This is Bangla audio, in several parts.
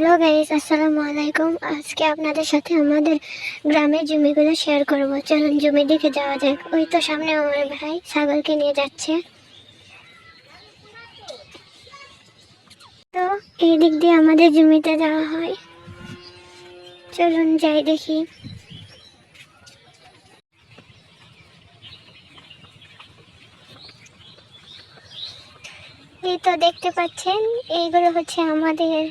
হ্যালো গাইস, আসসালামু আলাইকুম। আজকে আপনাদের সাথে আমাদের গ্রামের জমিগুলো শেয়ার করব। চলুন জমি দিকে যাওয়া যাক। ওই তো সামনে আমার ভাই ছাগলকে নিয়ে যাচ্ছে। তো এই দিক দিয়ে আমাদের জমিতে যাওয়া হয়। চলুন যাই দেখি। এই তো দেখতে পাচ্ছেন, এইগুলো হচ্ছে আমাদের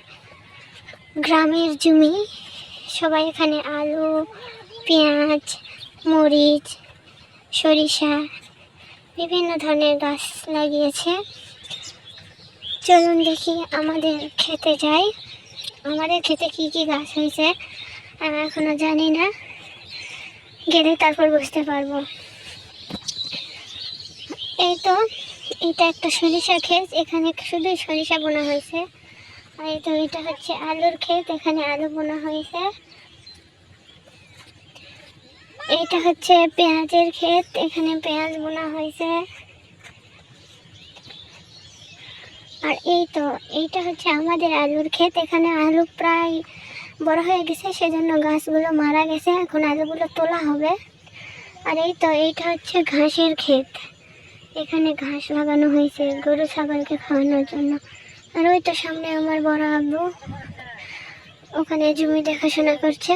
গ্রামের জমি। সবাই এখানে আলু, পেঁয়াজ, মরিচ, সরিষা, বিভিন্ন ধরনের গাছ লাগিয়েছে। চলুন দেখি আমাদের খেতে যাই। আমাদের খেতে কি কি গাছ হয়েছে আমি এখনও জানি না। গেলে তারপর বুঝতে পারব। এই তো, এটা একটা সরিষা ক্ষেত। এখানে শুধু সরিষা বোনা হয়েছে। আর এই তো এটা হচ্ছে আলুর ক্ষেত, এখানে আলু বোনা হয়েছে। এইটা হচ্ছে পেঁয়াজের ক্ষেত, এখানে পেঁয়াজ বোনা হয়েছে। আর এই তো, এইটা হচ্ছে আমাদের আলুর ক্ষেত, এখানে আলু প্রায় বড় হয়ে গেছে, সেজন্য গাছগুলো মারা গেছে, এখন আলুগুলো তোলা হবে। আর এই তো, এইটা হচ্ছে ঘাসের ক্ষেত, এখানে ঘাস লাগানো হয়েছে, গরু ছাগলকে খাওয়ানোর জন্য। আর ওই তো সামনে আমার বড় আব্বু। ওখানে জমি দেখাশোনা করছে।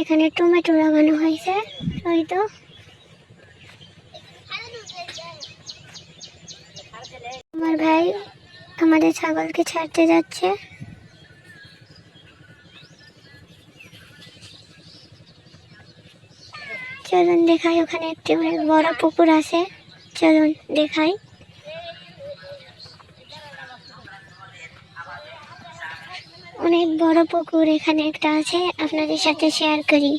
এখানে টমেটো লাগানো হয়েছে, ওই তো। আমার ভাই আমাদের ছাগলকে ছাড়তে যাচ্ছে। চলুন দেখাই, ওখানে একটি অনেক বড় পুকুর আছে। চলুন দেখাই। অনেক বড় পুকুর এখানে একটা আছে, আপনাদের সাথে শেয়ার করি।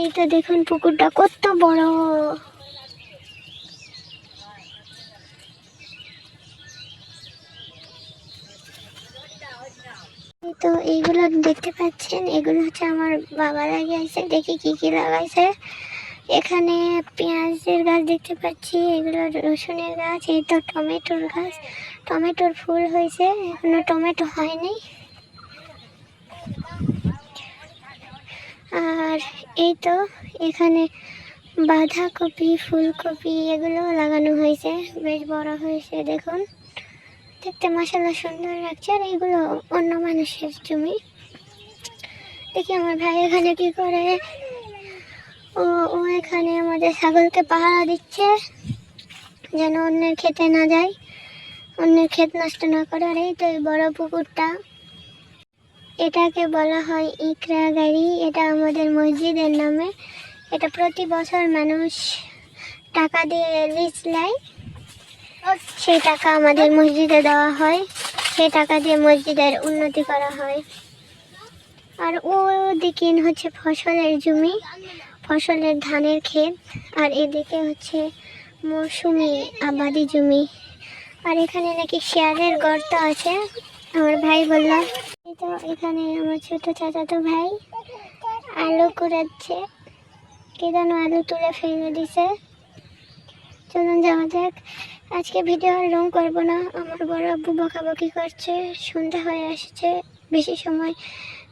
এই তো দেখুন পুকুরটা কত বড়। তো এইগুলো দেখতে পাচ্ছেন, এগুলো হচ্ছে আমার বাবা লাগিয়েছে, দেখি কি কি লাগাইছে। এখানে পেঁয়াজের গাছ দেখতে পাচ্ছি, এগুলো রসুনের গাছ, এই তো টমেটোর গাছ। টমেটোর ফুল হয়েছে, এখনও টমেটো হয়নি। আর এই তো এখানে বাঁধাকপি, ফুলকপি এগুলো লাগানো হয়েছে, বেশ বড় হয়েছে, দেখুন। দেখতে মশালা সুন্দর লাগছে, আর এগুলো অন্য মানুষের জমি। দেখি আমার ভাই এখানে কি করে। ও ও এখানে আমাদের ছাগলকে পাহারা দিচ্ছে, যেন অন্যের খেতে না যায়। অন্যের ক্ষেত নষ্ট না করে। আর এই তো এই বড় পুকুরটা। এটাকে বলা হয় ইকরা গাড়ি। এটা আমাদের মসজিদের নামে। এটা প্রতি বছর মানুষ টাকা দিয়ে লিজ নেয়। সেই টাকা আমাদের মসজিদে দেওয়া হয়। সেই টাকা দিয়ে মসজিদের উন্নতি করা হয়। আর ও দিকিন হচ্ছে ফসলের জমি। ফসলের ধানের ক্ষেত, আর এদিকে হচ্ছে মৌসুমি আবাদি জমি। আর এখানে নাকি শেয়ারের গর্ত আছে, আমার ভাই বলল। তো এখানে আমার ছোট চাচাতো ভাই আলু কুড়াচ্ছে। কে যেন আলু তুলে ফেলে দিছে। চলুন যাওয়া যাক। আজকে ভিডিও আর রং করব না। আমার বড় আব্বু বকাবকি করছে, সন্ধ্যা হয়ে আসছে। বেশি সময়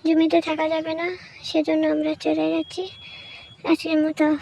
জমিতে থাকা যাবে না, সেজন্য আমরা চলে যাচ্ছি। así muchas